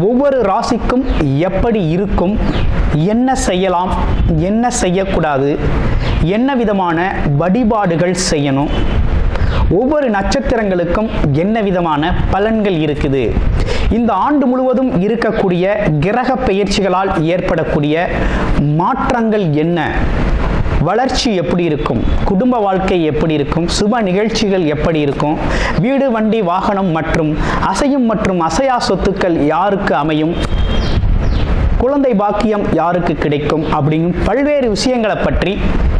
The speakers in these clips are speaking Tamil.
ஒவ்வொரு ராசிக்கும் எப்படி இருக்கும்? என்ன செய்யலாம்? என்ன செய்யக்கூடாது? என்ன விதமான வழிபாடுகள் செய்யணும்? ஒவ்வொரு நட்சத்திரங்களுக்கும் என்ன விதமான பலன்கள் இருக்குது? இந்த ஆண்டு முழுவதும் இருக்கக்கூடிய கிரக பெயர்ச்சிகளால் ஏற்படக்கூடிய மாற்றங்கள் என்ன? வளர்ச்சி எப்படி இருக்கும்? குடும்ப வாழ்க்கை எப்படி இருக்கும்? சுப நிகழ்ச்சிகள் எப்படி இருக்கும்? வீடு வண்டி வாகனம் மற்றும் அசையும் மற்றும் அசையா சொத்துக்கள் யாருக்கு அமையும்? குழந்தை பாக்கியம் யாருக்கு கிடைக்கும்? அப்படிங்கும் பல்வேறு விஷயங்களை பற்றி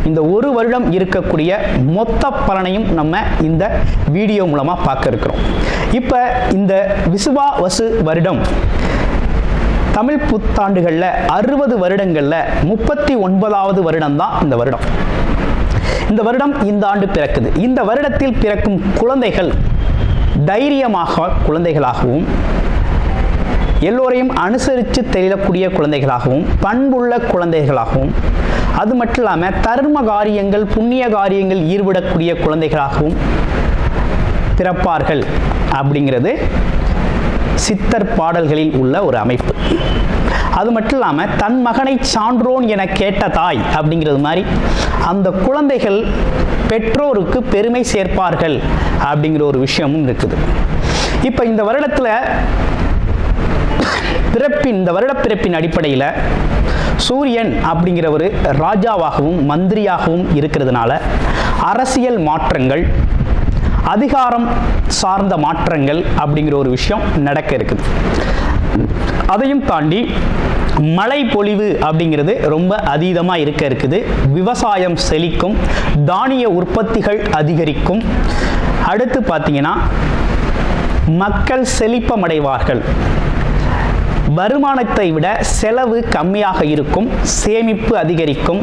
இந்த ஒரு வருடம் இருக்கக்கூடிய மொத்த பலனையும் நம்ம இந்த வீடியோ மூலமாக பார்க்க இருக்கிறோம். இப்போ இந்த விசுவா வசு வருடம் தமிழ் புத்தாண்டுகளில் அறுபது வருடங்களில் முப்பத்தி ஒன்பதாவது வருடம் தான் இந்த வருடம். இந்த வருடம் இந்த ஆண்டு பிறக்குது. இந்த வருடத்தில் பிறக்கும் குழந்தைகள் தைரியமாக குழந்தைகளாகவும் எல்லோரையும் அனுசரித்து தெரியக்கூடிய குழந்தைகளாகவும் பண்புள்ள குழந்தைகளாகவும் அது மட்டும் இல்லாமல் தர்ம காரியங்கள் புண்ணிய காரியங்கள் ஈடுபடக்கூடிய குழந்தைகளாகவும் பிறப்பார்கள் அப்படிங்கிறது சித்தர் பாடல்களில் உள்ள ஒரு அமைப்பு. அது மட்டும் இல்லாமல் தன் மகனை சான்றோன் என கேட்ட தாய் அப்படிங்கிறது மாதிரி அந்த குழந்தைகள் பெற்றோருக்கு பெருமை சேர்ப்பார்கள் அப்படிங்கிற ஒரு விஷயமும் இருக்குது. இப்போ இந்த வருடத்தில் பிறப்பின் இந்த வருட பிறப்பின் அடிப்படையில் சூரியன் அப்படிங்கிறவர் ராஜாவாகவும் மந்திரியாகவும் இருக்கிறதுனால அரசியல் மாற்றங்கள் அதிகாரம் சார்ந்த மாற்றங்கள் அப்படிங்கிற ஒரு விஷயம் நடக்க இருக்குது. அதையும் தாண்டி மழை பொழிவு அப்படிங்கிறது ரொம்ப அதீதமாக இருக்க இருக்குது. விவசாயம் செழிக்கும் தானிய உற்பத்திகள் அதிகரிக்கும். அடுத்து பார்த்தீங்கன்னா மக்கள் செழிப்பமடைவார்கள். வருமானத்தை விட செலவு கம்மியாக இருக்கும் சேமிப்பு அதிகரிக்கும்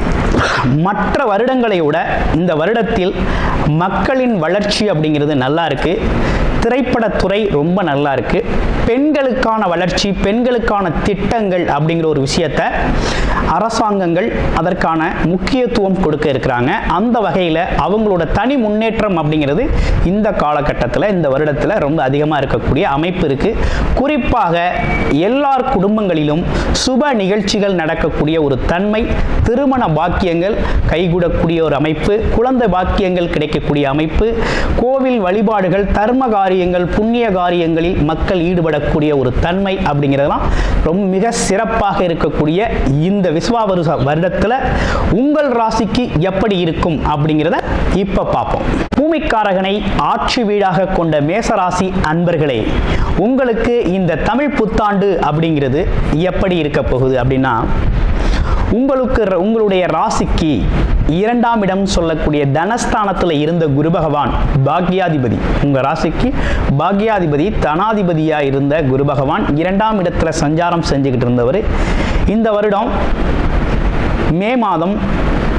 மற்ற வருடங்களை விட இந்த வருடத்தில் மக்களின் வளர்ச்சி அப்படிங்கிறது நல்லா இருக்கு. திரைப்படத்துறை ரொம்ப நல்லா இருக்கு. பெண்களுக்கான வளர்ச்சி பெண்களுக்கான திட்டங்கள் அப்படிங்கிற ஒரு விஷயத்த அரசாங்கங்கள் அதற்கான முக்கியத்துவம் கொடுக்க இருக்கிறாங்க. அந்த வகையில் அவங்களோட தனி முன்னேற்றம் அப்படிங்கிறது இந்த காலகட்டத்தில் இந்த வருடத்தில் ரொம்ப அதிகமாக இருக்கக்கூடிய அமைப்பு இருக்கு. குறிப்பாக எல்லார் குடும்பங்களிலும் சுப நிகழ்ச்சிகள் நடக்கக்கூடிய ஒரு தன்மை திருமண பாக்கியங்கள் கைகூடக்கூடிய ஒரு அமைப்பு குழந்தை பாக்கியங்கள் கிடைக்கக்கூடிய அமைப்பு கோவில் வழிபாடுகள் தர்ம காரியங்கள் புண்ணிய காரியங்களில் மக்கள் ஈடுபடக்கூடிய ஒரு தன்மை அப்படிங்கிறதெல்லாம் ரொம்ப மிக சிறப்பாக இருக்கக்கூடிய இந்த விஸ்வாவரு வருடத்தில் உங்கள் ராசிக்கு எப்படி இருக்கும் அப்படிங்கிறத இப்போ பார்ப்போம். பூமிக்காரகனை ஆட்சி வீடாக கொண்ட மேசராசி அன்பர்களே உங்களுக்கு இந்த தமிழ் புத்தாண்டு அப்படிங்கிறது எப்படி இருக்க போகுது அப்படின்னா உங்களுக்கு உங்களுடைய ராசிக்கு இரண்டாம் இடம் சொல்லக்கூடிய தனஸ்தானத்தில் இருந்த குரு பகவான் பாக்யாதிபதி. உங்கள் ராசிக்கு பாக்யாதிபதி தனாதிபதியாக இருந்த குரு பகவான் இரண்டாம் இடத்துல சஞ்சாரம் செஞ்சுக்கிட்டு இருந்தவர். இந்த வருடம் மே மாதம்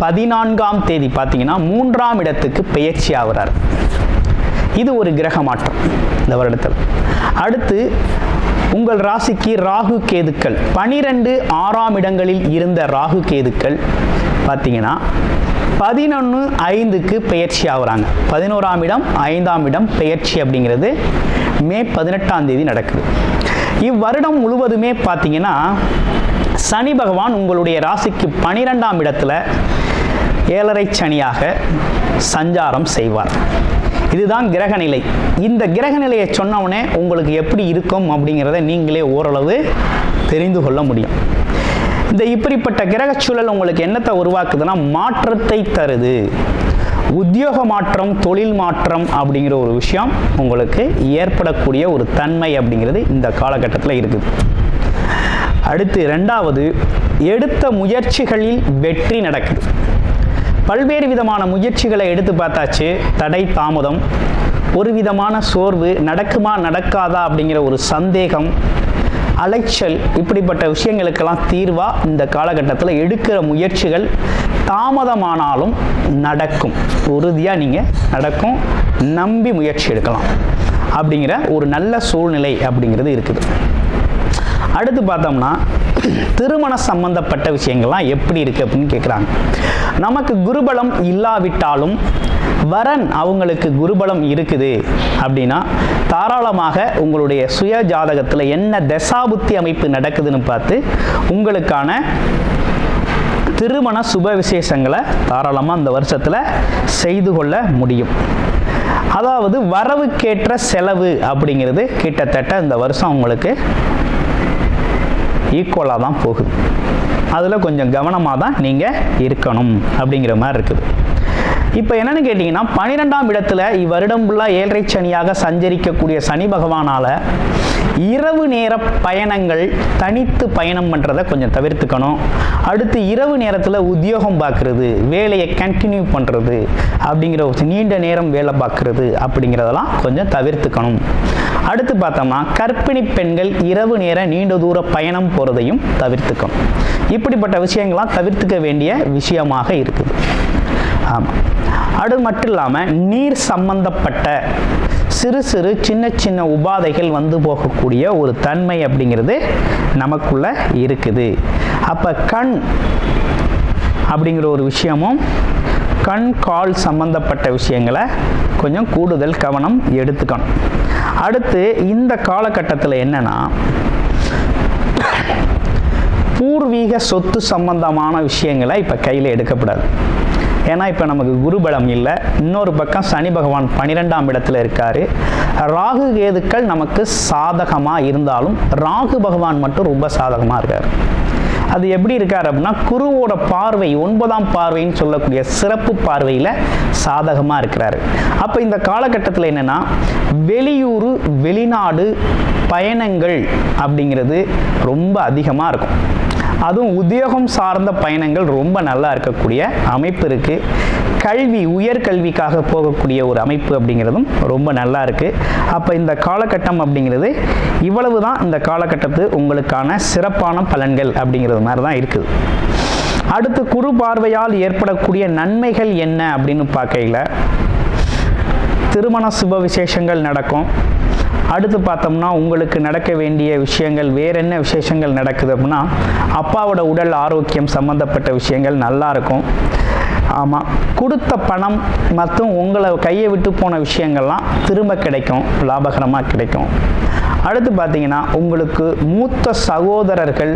பதினான்காம் தேதி பார்த்தீங்கன்னா மூன்றாம் இடத்துக்கு பெயர்ச்சி ஆகிறார். இது ஒரு கிரக மாற்றம் இந்த வருடத்தில். அடுத்து உங்கள் ராசிக்கு ராகு கேதுக்கள். பனிரெண்டு ஆறாம் இடங்களில் இருந்த ராகு கேதுக்கள் பார்த்தீங்கன்னா பதினொன்று ஐந்துக்கு பெயர்ச்சி ஆகுறாங்க. பதினோராம் இடம் ஐந்தாம் இடம் பெயர்ச்சி அப்படிங்கிறது மே பதினெட்டாம் தேதி நடக்குது. இவ்வருடம் முழுவதுமே பார்த்தீங்கன்னா சனி பகவான் உங்களுடைய ராசிக்கு பனிரெண்டாம் இடத்துல ஏழரை சனியாக சஞ்சாரம் செய்வார். இதுதான் கிரகநிலை. இந்த கிரகநிலையை சொன்னவுடனே உங்களுக்கு எப்படி இருக்கும் அப்படிங்கிறத நீங்களே ஓரளவு தெரிந்து கொள்ள முடியும். இந்த இப்படிப்பட்ட கிரகச் சூழல் உங்களுக்கு என்னத்தை உருவாக்குதுன்னா மாற்றத்தை தருது. உத்தியோக மாற்றம் தொழில் மாற்றம் அப்படிங்கிற ஒரு விஷயம் உங்களுக்கு ஏற்படக்கூடிய ஒரு தன்மை அப்படிங்கிறது இந்த காலகட்டத்தில் இருக்குது. அடுத்து ரெண்டாவது எடுத்த முயற்சிகளில் வெற்றி நடக்குது. பல்வேறு விதமான முயற்சிகளை எடுத்து பார்த்தாச்சு. தடை தாமதம். ஒரு விதமான சோர்வு நடக்குமா நடக்காதா அப்படிங்கிற ஒரு சந்தேகம் அலைச்சல் இப்படிப்பட்ட விஷயங்களுக்கெல்லாம் தீர்வாக இந்த காலகட்டத்தில் எடுக்கிற முயற்சிகள் தாமதமானாலும் நடக்கும். உறுதியாக நீங்கள் நடக்கும் நம்பி முயற்சி எடுக்கலாம் அப்படிங்கிற ஒரு நல்ல சூழ்நிலை அப்படிங்கிறது இருக்குது. அடுத்து பார்த்தோம்னா திருமண சம்பந்தப்பட்ட விஷயங்கள்லாம் எப்படி இருக்குது அப்படின்னு கேட்குறாங்க நமக்கு குருபலம் இல்லாவிட்டாலும் வரன் அவங்களுக்கு குருபலம் இருக்குது அப்படின்னா தாராளமாக உங்களுடைய சுய ஜாதகத்தில் என்ன தசாபுத்தி அமைப்பு நடக்குதுன்னு பார்த்து உங்களுக்கான திருமண சுப விசேஷங்களை தாராளமாக இந்த வருஷத்தில் செய்து கொள்ள முடியும். அதாவது வரவுக்கேற்ற செலவு அப்படிங்கிறது கிட்டத்தட்ட இந்த வருஷம் உங்களுக்கு ஈக்குவலாக தான் போகுது. அதில் கொஞ்சம் கவனமாக தான் நீங்கள் இருக்கணும் அப்படிங்கிற மாதிரி இருக்குது. இப்போ என்னன்னு கேட்டிங்கன்னா பன்னிரெண்டாம் இடத்துல இவ்வருடம் ஃபுல்லாக ஏழரை சனியாக சஞ்சரிக்கக்கூடிய சனி பகவானால் இரவு நேர பயணங்கள் தனித்து பயணம் பண்ணுறதை கொஞ்சம் தவிர்த்துக்கணும். அடுத்து இரவு நேரத்தில் உத்தியோகம் பார்க்குறது வேலையை கண்டினியூ பண்ணுறது அப்படிங்கிற ஒரு நீண்ட நேரம் வேலை பார்க்குறது அப்படிங்கிறதெல்லாம் கொஞ்சம் தவிர்த்துக்கணும். அடுத்து பார்த்தோம்னா கர்ப்பிணி பெண்கள் இரவு நேர நீண்ட தூர பயணம் போகிறதையும் தவிர்த்துக்கணும். இப்படிப்பட்ட விஷயங்கள்லாம் தவிர்த்துக்க வேண்டிய விஷயமாக இருக்குது. ஆமாம் அது மட்டும் இல்லாமல் நீர் சம்பந்தப்பட்ட சிறு சிறு சின்ன சின்ன உபாதைகள் வந்து போகக்கூடிய ஒரு தன்மை அப்படிங்கிறது நமக்குள்ள இருக்குது. அப்போ கண் அப்படிங்கிற ஒரு விஷயமும் கண் கால் சம்பந்தப்பட்ட விஷயங்களை கொஞ்சம் கூடுதல் கவனம் எடுத்துக்கணும். அடுத்து இந்த காலகட்டத்தில் என்னென்னா பூர்வீக சொத்து சம்பந்தமான விஷயங்களை இப்போ கையில் எடுக்கப்படாது ஏன்னா இப்போ நமக்கு குருபலம் இல்லை. இன்னொரு பக்கம் சனி பகவான் பன்னிரெண்டாம் இடத்துல இருக்கார். ராகு கேதுக்கள் நமக்கு சாதகமாக இருந்தாலும் ராகு பகவான் மட்டும் ரொம்ப சாதகமாக இருக்கார். அது எப்படி இருக்கார் அப்படின்னா குருவோட பார்வை ஒன்பதாம் பார்வைன்னு சொல்லக்கூடிய சிறப்பு பார்வையில் சாதகமாக இருக்கிறாரு. அப்போ இந்த காலகட்டத்தில் என்னென்னா வெளியூர் வெளிநாடு பயணங்கள் அப்படிங்கிறது ரொம்ப அதிகமாக இருக்கும். அதுவும் உத்தியோகம் சார்ந்த பயணங்கள் ரொம்ப நல்லா இருக்கக்கூடிய அமைப்பு இருக்குது கல்வி உயர்கல்விக்காக போகக்கூடிய ஒரு அமைப்பு அப்படிங்கிறதும் ரொம்ப நல்லா இருக்குது அப்போ இந்த காலகட்டம் அப்படிங்கிறது இவ்வளவு தான் இந்த காலகட்டத்து உங்களுக்கான சிறப்பான பலன்கள் அப்படிங்கிறது மாதிரி தான் இருக்குது. அடுத்து குரு பார்வையால் ஏற்படக்கூடிய நன்மைகள் என்ன அப்படின்னு பார்க்கையில் திருமண சுப விசேஷங்கள் நடக்கும். அடுத்து பார்த்தோம்னா உங்களுக்கு நடக்க வேண்டிய விஷயங்கள் வேற என்ன விசேஷங்கள் நடக்குது அப்படின்னா அப்பாவோட உடல் ஆரோக்கியம் சம்மந்தப்பட்ட விஷயங்கள் நல்லா இருக்கும். ஆமாம் கொடுத்த பணம் மற்றும் உங்களை கையை விட்டு போன விஷயங்கள்லாம் திரும்ப கிடைக்கும் லாபகரமாக கிடைக்கும். அடுத்து பார்த்தீங்கன்னா உங்களுக்கு மூத்த சகோதரர்கள்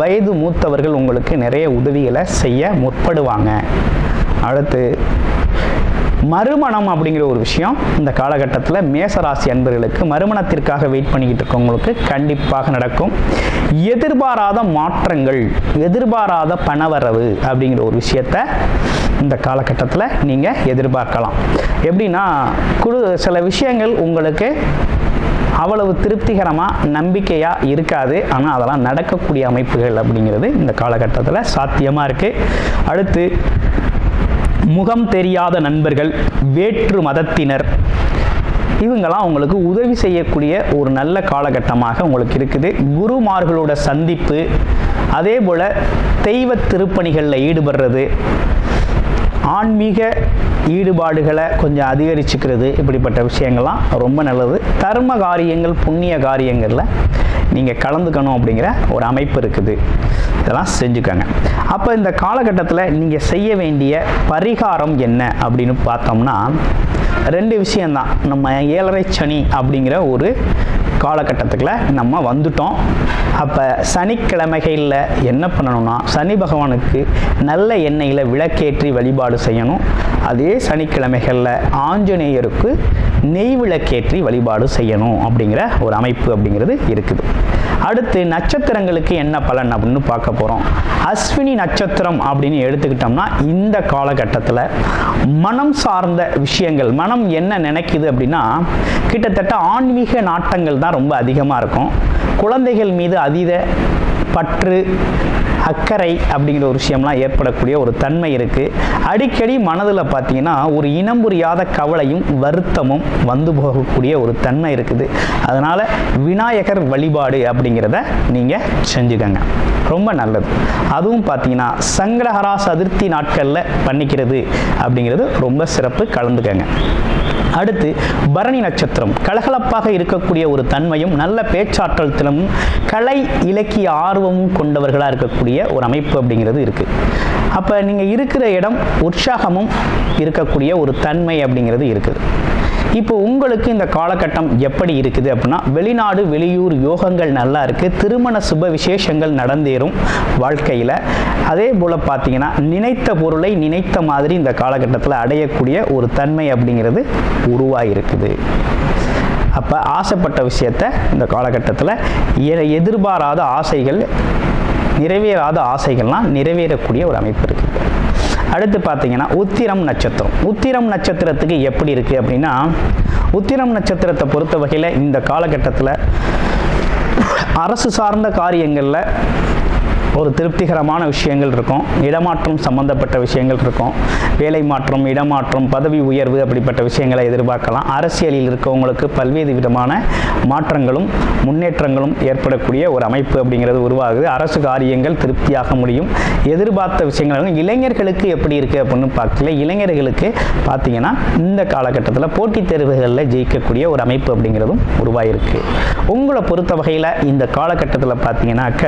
வயது மூத்தவர்கள் உங்களுக்கு நிறைய உதவிகளை செய்ய முற்படுவாங்க. அடுத்து மறுமணம் அப்படிங்கிற ஒரு விஷயம் இந்த காலகட்டத்தில் மேசராசி அன்பர்களுக்கு மறுமணத்திற்காக வெயிட் பண்ணிக்கிட்டு இருக்கவங்களுக்கு கண்டிப்பாக நடக்கும். எதிர்பாராத மாற்றங்கள் எதிர்பாராத பணவரவு அப்படிங்கிற ஒரு விஷயத்த இந்த காலகட்டத்தில் நீங்கள் எதிர்பார்க்கலாம். எப்படின்னா குழு சில விஷயங்கள் உங்களுக்கு அவ்வளவு திருப்திகரமாக நம்பிக்கையாக இருக்காது. ஆனால் அதெல்லாம் நடக்கக்கூடிய அமைப்புகள் அப்படிங்கிறது இந்த காலகட்டத்தில் சாத்தியமாக இருக்குது அடுத்து முகம் தெரியாத நண்பர்கள் வேற்று மதத்தினர். இவங்கெல்லாம் உங்களுக்கு உதவி செய்யக்கூடிய ஒரு நல்ல காலகட்டமாக உங்களுக்கு இருக்குது. குருமார்களோட சந்திப்பு அதே போல் தெய்வ திருப்பணிகளில் ஈடுபடுறது ஆன்மீக ஈடுபாடுகளை கொஞ்சம் அதிகரிச்சுக்கிறது இப்படிப்பட்ட விஷயங்கள்லாம் ரொம்ப நல்லது. தர்ம காரியங்கள் புண்ணிய காரியங்களில் நீங்கள் கலந்துக்கணும் அப்படிங்கிற ஒரு அமைப்பு இருக்குது. இதெல்லாம் செஞ்சுக்கோங்க. அப்போ இந்த காலகட்டத்தில் நீங்கள் செய்ய வேண்டிய பரிகாரம் என்ன அப்படின்னு பார்த்தோம்னா ரெண்டு விஷயந்தான் நம்ம ஏழரை சனி அப்படிங்கிற ஒரு காலகட்டத்துக்குள்ள நம்ம வந்துட்டோம். அப்போ சனிக்கிழமைகளில் என்ன பண்ணணும்னா சனி பகவானுக்கு நல்ல எண்ணெயில் விளக்கேற்றி வழிபாடு செய்யணும். அதே சனிக்கிழமைகளில் ஆஞ்சநேயருக்கு நெய் விளக்கேற்றி வழிபாடு செய்யணும் அப்படிங்கிற ஒரு அமைப்பு அப்படிங்கிறது இருக்குது. அடுத்து நட்சத்திரங்களுக்கு என்ன பலன் அப்படின்னு பார்க்க போகிறோம் அஸ்வினி நட்சத்திரம் அப்படின்னு எடுத்துக்கிட்டோம்னா இந்த காலகட்டத்தில் மனம் சார்ந்த விஷயங்கள் மனம் என்ன நினைக்குது அப்படின்னா கிட்டத்தட்ட ஆன்மீக நாட்டங்கள் தான் ரொம்ப அதிகமாக இருக்கும். குழந்தைகள் மீது அதீத பற்று அக்கறை அப்படிங்கிற ஒரு விஷயம்லாம் ஏற்படக்கூடிய ஒரு தன்மை இருக்குது அடிக்கடி மனதில் பார்த்தீங்கன்னா ஒரு இனம் புரியாத கவலையும் வருத்தமும் வந்து போகக்கூடிய ஒரு தன்மை இருக்குது. அதனால் விநாயகர் வழிபாடு அப்படிங்கிறத நீங்கள் செஞ்சுக்கங்க. ரொம்ப நல்லது. அதுவும் பார்த்தீங்கன்னா சங்கடஹரா சதுர்த்தி நாட்களில் பண்ணிக்கிறது அப்படிங்கிறது ரொம்ப சிறப்பு கலந்துக்கங்க. அடுத்து பரணி நட்சத்திரம். கலகலப்பாக இருக்கக்கூடிய ஒரு தன்மையும் நல்ல பேச்சாற்றல் திறமும் கலை இலக்கிய ஆர்வமும் கொண்டவர்களாக இருக்கக்கூடிய ஒரு அமைப்பு அப்படிங்கிறது இருக்குது அப்போ நீங்கள் இருக்கிற இடம் உற்சாகமும் இருக்கக்கூடிய ஒரு தன்மை அப்படிங்கிறது இருக்குது. இப்போ உங்களுக்கு இந்த காலகட்டம் எப்படி இருக்குது அப்படின்னா வெளிநாடு வெளியூர் யோகங்கள் நல்லா இருக்குது திருமண சுப விசேஷங்கள் நடந்தேறும் வாழ்க்கையில். அதே போல் பார்த்தீங்கன்னா நினைத்த பொருளை நினைத்த மாதிரி இந்த காலகட்டத்தில் அடையக்கூடிய ஒரு தன்மை அப்படிங்கிறது உருவாகிருக்குது அப்போ ஆசைப்பட்ட விஷயத்த இந்த காலகட்டத்தில் எதிர்பாராத ஆசைகள் நிறைவேறாத ஆசைகள்லாம் நிறைவேறக்கூடிய ஒரு அமைப்பு இருக்குது அடுத்து பார்த்தீங்கன்னா உத்திரம் நட்சத்திரம். உத்திரம் நட்சத்திரத்துக்கு எப்படி இருக்குது அப்படின்னா உத்திரம் நட்சத்திரத்தை பொறுத்த வகையில் இந்த காலகட்டத்தில் அரசு சார்ந்த காரியங்களில் ஒரு திருப்திகரமான விஷயங்கள் இருக்கும். இடமாற்றம் சம்பந்தப்பட்ட விஷயங்கள் இருக்கும். வேலை மாற்றம் இடமாற்றம் பதவி உயர்வு அப்படிப்பட்ட விஷயங்களை எதிர்பார்க்கலாம். அரசியலில் இருக்கவங்களுக்கு பல்வேறு விதமான மாற்றங்களும் முன்னேற்றங்களும் ஏற்படக்கூடிய ஒரு அமைப்பு அப்படிங்கிறது உருவாகுது. அரசு காரியங்கள் திருப்தியாக முடியும். எதிர்பார்த்த விஷயங்கள் இளைஞர்களுக்கு எப்படி இருக்குது அப்படின்னு பார்க்கல. இளைஞர்களுக்கு பார்த்தீங்கன்னா இந்த காலகட்டத்தில் போட்டித் தேர்வுகளில் ஜெயிக்கக்கூடிய ஒரு அமைப்பு அப்படிங்கிறதும் உருவாயிருக்கு. உங்களை பொறுத்த வகையில் இந்த காலகட்டத்தில் பார்த்தீங்கன்னாக்க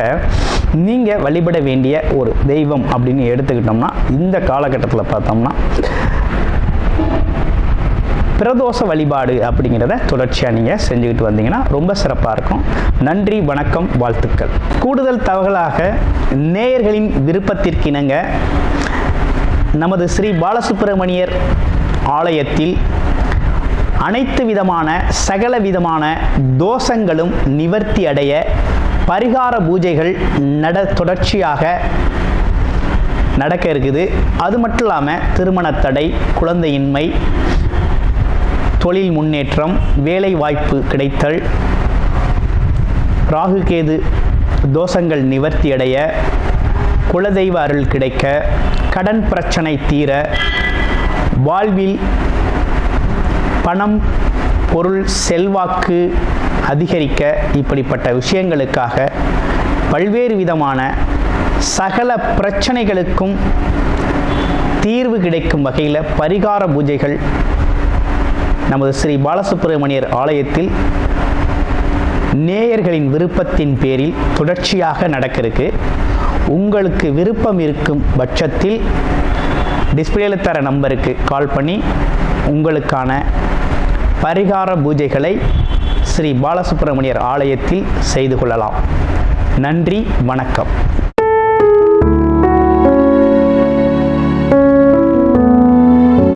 நீங்கள் வழிபட வேண்டிய ஒரு தெய்வம் அப்படின்னு எடுத்துக்கிட்டோம்னா இந்த காலகட்டத்தில் பார்த்தோம்னா பிரதோஷ வழிபாடு அப்படிங்கிறத தொடர்ச்சியாக நீங்கள் செஞ்சுக்கிட்டு வந்தீங்கன்னா ரொம்ப சிறப்பாக இருக்கும். நன்றி வணக்கம் வாழ்த்துக்கள். கூடுதல் தகவலாக நேயர்களின் விருப்பத்திற்கிணங்க நமது ஸ்ரீ பாலசுப்பிரமணியர் ஆலயத்தில் அனைத்து விதமான சகல விதமான தோஷங்களும் நிவர்த்தி அடைய பரிகார பூஜைகள் நட தொடர்ச்சியாக நடக்க இருக்குது. அது மட்டும் இல்லாமல் திருமண தடை குழந்தையின்மை தொழில் முன்னேற்றம் வேலை வாய்ப்பு கிடைத்தல் ராகுகேது தோஷங்கள் நிவர்த்தி அடைய குலதெய்வ அருள் கிடைக்க கடன் பிரச்சனை தீர வாழ்வில் பணம் பொருள் செல்வாக்கு அதிகரிக்க இப்படிப்பட்ட விஷயங்களுக்காக பல்வேறு விதமான சகல பிரச்சனைகளுக்கும் தீர்வு கிடைக்கும் வகையில் பரிகார பூஜைகள் நமது ஸ்ரீ பாலசுப்பிரமணியர் ஆலயத்தில் நேயர்களின் விருப்பத்தின் பேரில் தொடர்ச்சியாக நடக்க உங்களுக்கு விருப்பம் இருக்கும் பட்சத்தில் டிஸ்பிளேல தர நம்பருக்கு கால் பண்ணி உங்களுக்கான பரிகார பூஜைகளை ஸ்ரீ பாலசுப்பிரமணியர் ஆலயத்தில் செய்து கொள்ளலாம். நன்றி வணக்கம்.